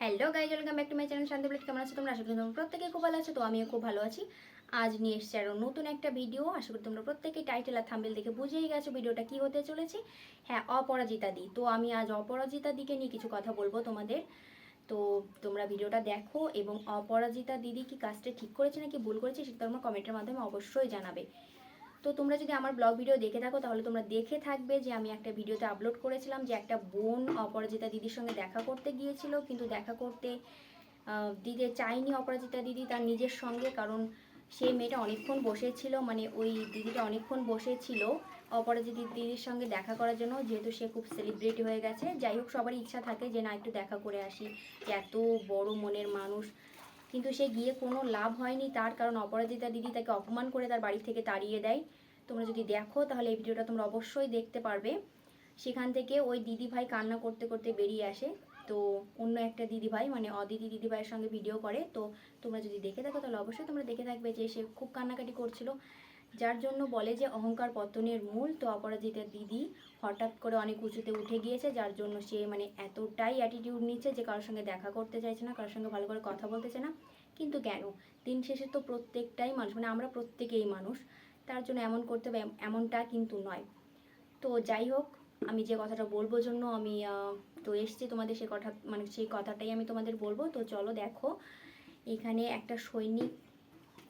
Hello guys welcome back to my channel শান্তি কেমন আছো তোমরা? আশা করি তোমরা প্রত্যেকে খুব ভালো আছো, তো আমিও খুব ভালো আছি। আজ নিয়ে এসেছি আরও নতুন একটা ভিডিও আশা করি তোমরা প্রত্যেকেই টাইটেল আর থাম্বেল দেখে বুঝেই গেছো ভিডিওটা কি হতে চলেছে। হ্যাঁ অপরাজিতা দি। তো আমি আজ অপরাজিতা দিকে নিয়ে কিছু কথা বলব তোমাদের। তো তোমরা ভিডিওটা দেখো এবং অপরাজিতা দিদি কি কাজটা ঠিক করেছে নাকি ভুল করেছে সেটা তোমরা কমেন্টের মাধ্যমে অবশ্যই জানাবে। তো তোমরা যদি আমার ব্লগ ভিডিও দেখে থাকো, তাহলে তোমরা দেখে থাকবে যে আমি একটা ভিডিওতে আপলোড করেছিলাম যে একটা বোন অপরাজিতা দিদির সঙ্গে দেখা করতে গিয়েছিল। কিন্তু দেখা করতে দিতে চাইনি অপরাজিতা দিদি তার নিজের সঙ্গে, কারণ সেই মেয়েটা অনেকক্ষণ বসেছিল মানে ওই দিদিটা অনেকক্ষণ বসেছিল অপরাজিতা দিদির সঙ্গে দেখা করার জন্য, যেহেতু সে খুব সেলিব্রিটি হয়ে গেছে। যাই হোক, সবারই ইচ্ছা থাকে যে না, একটু দেখা করে আসি। এত বড় মনের মানুষ কিন্তু সে গিয়ে কোনো লাভ হয়নি তার, কারণ অপরাজিতা দিদি তাকে অপমান করে তার বাড়ি থেকে তাড়িয়ে দেয়। তোমরা যদি দেখো তাহলে এই ভিডিওটা তোমরা অবশ্যই দেখতে পারবে। সেখান থেকে ওই দিদি ভাই কান্না করতে করতে বেরিয়ে আসে। তো অন্য একটা দিদি ভাই মানে অদিতি দিদি ভাইয়ের সঙ্গে ভিডিও করে। তো তোমরা যদি দেখে থাকো তাহলে অবশ্যই তোমরা দেখে থাকবে যে সে খুব কান্নাকাটি করছিল। যার জন্য বলে যে অহংকার পতনের মূল তো অপরাজিতা দিদি হঠাৎ করে অনেক উঁচুতে উঠে গিয়েছে, যার জন্য সে মানে এতটাই অ্যাটিটিউড নিচ্ছে যে কারোর সঙ্গে দেখা করতে চাইছে না, কারোর সঙ্গে ভালো করে কথা বলতে চায় না। কিন্তু কেন? দিন শেষে তো প্রত্যেকটাই মানুষ মানে আমরা প্রত্যেকেই মানুষ, তার জন্য এমন করতে হবে, এমনটা কিন্তু নয়। তো যাই হোক, আমি যে কথাটা বলব জন্য আমি তো এসছি তোমাদের সে কথা মানে সেই কথাটাই আমি তোমাদের বলব। তো চলো দেখো, এখানে একটা সৈনিক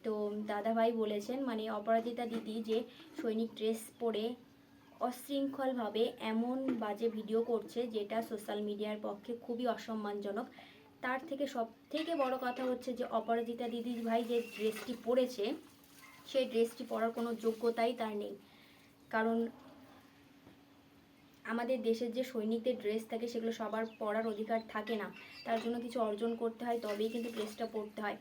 তো দাদাভাই বলেছেন মানে অপরাজিতা দিদি যে সৈনিক ড্রেস পরে অশৃঙ্খলভাবে এমন বাজে ভিডিও করছে যেটা সোশ্যাল মিডিয়ার পক্ষে খুবই অসম্মানজনক। তার থেকে সব থেকে বড় কথা হচ্ছে যে অপরাজিতা দিদি ভাই যে ড্রেসটি পরেছে, সেই ড্রেসটি পরার কোনো যোগ্যতাই তার নেই। কারণ আমাদের দেশের যে সৈনিকদের ড্রেস থাকে সেগুলো সবার পরার অধিকার থাকে না। তার জন্য কিছু অর্জন করতে হয়, তবেই কিন্তু ড্রেসটা পরতে হয়।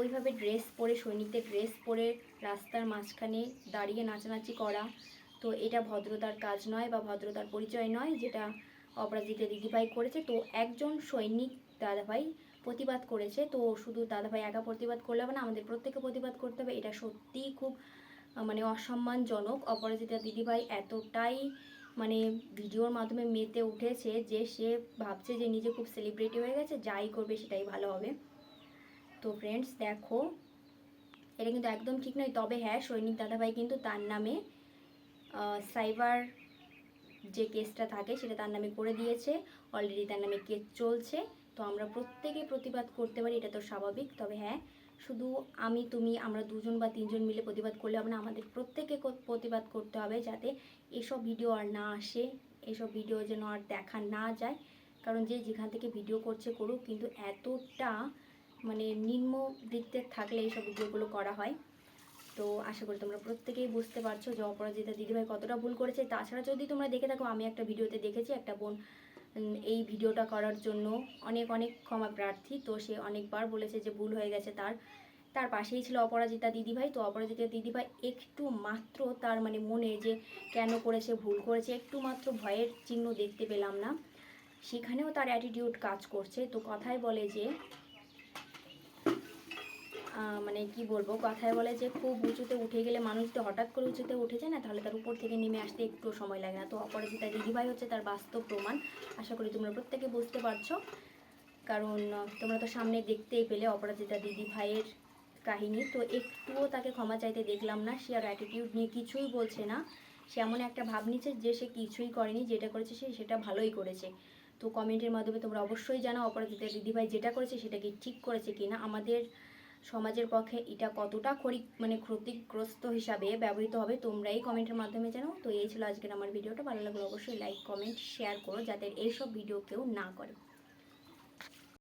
ওইভাবে ড্রেস পরে, সৈনিকদের ড্রেস পরে রাস্তার মাঝখানে দাঁড়িয়ে নাচানাচি করা। তো এটা ভদ্রতার কাজ নয় বা ভদ্রতার পরিচয় নয়, যেটা অপরাজিতা দিদিভাই করেছে। তো একজন সৈনিক দাদাভাই প্রতিবাদ করেছে। তো শুধু দাদাভাই একা প্রতিবাদ করলে হবে না, আমাদের প্রত্যেকে প্রতিবাদ করতে হবে। এটা সত্যিই খুব মানে অসম্মানজনক। অপরাজিতা দিদিভাই এতটাই মানে ভিডিওর মাধ্যমে মেতে উঠেছে যে সে ভাবছে যে নিজে খুব সেলিব্রিটি হয়ে গেছে, যাই করবে সেটাই ভালো হবে। তো ফ্রেন্ডস দেখো, এটা কিন্তু একদম ঠিক নয়, তবে হ্যাঁ সৈনিক দাদাভাই কিন্তু তার নামে সাইবার যে কেসটা থাকে, সেটা তার নামে করে দিয়েছে অলরেডি তার নামে কেস চলছে, তো আমরা প্রত্যেকেই প্রতিবাদ করতে পারি, এটা তো স্বাভাবিক, তবে হ্যাঁ শুধু আমি, তুমি, আমরা দুজন বা তিনজন মিলে প্রতিবাদ করলে হবে না আমাদের প্রত্যেকে প্রতিবাদ করতে হবে যাতে এসব ভিডিও আর না আসে, এসব ভিডিও যেন আর দেখা না যায়, কারণ যে যেখান থেকে ভিডিও করছে করুক, কিন্তু এতটা মানে নিম্ন বৃত্তের থাকলে এইসব ভিডিওগুলো করা হয়। তো আশা করি তোমরা প্রত্যেকেই বুঝতে পারছ যে অপরাজিতা দিদিভাই কতটা ভুল করেছে। তাছাড়া যদি তোমরা দেখে থাকো, আমি একটা ভিডিওতে দেখেছি, একটা বোন এই ভিডিওটা করার জন্য অনেক অনেক ক্ষমা প্রার্থী। তো সে অনেকবার বলেছে যে ভুল হয়ে গেছে তার। তার পাশেই ছিল অপরাজিতা দিদিভাই। তো অপরাজিতা দিদিভাই একটু মাত্র তার মানে মনে যে কেন করেছে, ভুল করেছে, একটু মাত্র ভয়ের চিহ্ন দেখতে পেলাম না। সেখানেও তার অ্যাটিটিউড কাজ করছে। তো কথায় বলে যে মানে কি বলব, কথায় বলে যে খুব উঁচুতে উঠে গেলে মানুষ তো হঠাৎ করে উঁচুতে উঠে যায় না, তাহলে তার উপর থেকে নেমে আসতে একটু সময় লাগে না। তো অপরাজিতা দিদিভাই হচ্ছে তার বাস্তব প্রমাণ। আশা করি তোমরা প্রত্যেকে বুঝতে পারছ। কারণ তোমরা তো সামনে দেখতেই পেলে অপরাজিতা দিদি ভাইয়ের কাহিনী। তো একটুও তাকে ক্ষমা চাইতে দেখলাম না, সে আর অ্যাটিটিউড নিয়ে কিছুই বলছে না। সে এমন একটা ভাব নিচ্ছে যে সে কিছুই করেনি, যেটা করেছে সে সেটা ভালোই করেছে। তো কমেন্টের মাধ্যমে তোমরা অবশ্যই জানাও অপরাজিতা দিদিভাই যেটা করেছে সেটা কি ঠিক করেছে কিনা। আমাদের সমাজের পক্ষে এটা কতটা ক্ষরি মানে ক্ষতিগ্রস্ত হিসাবে ব্যবহৃত হবে তোমরা এই কমেন্টের মাধ্যমে জানো তো এই ছিল আজকের আমার ভিডিওটা ভালো লাগলে অবশ্যই লাইক কমেন্ট শেয়ার করো যাতে এইসব ভিডিও কেউ না করে।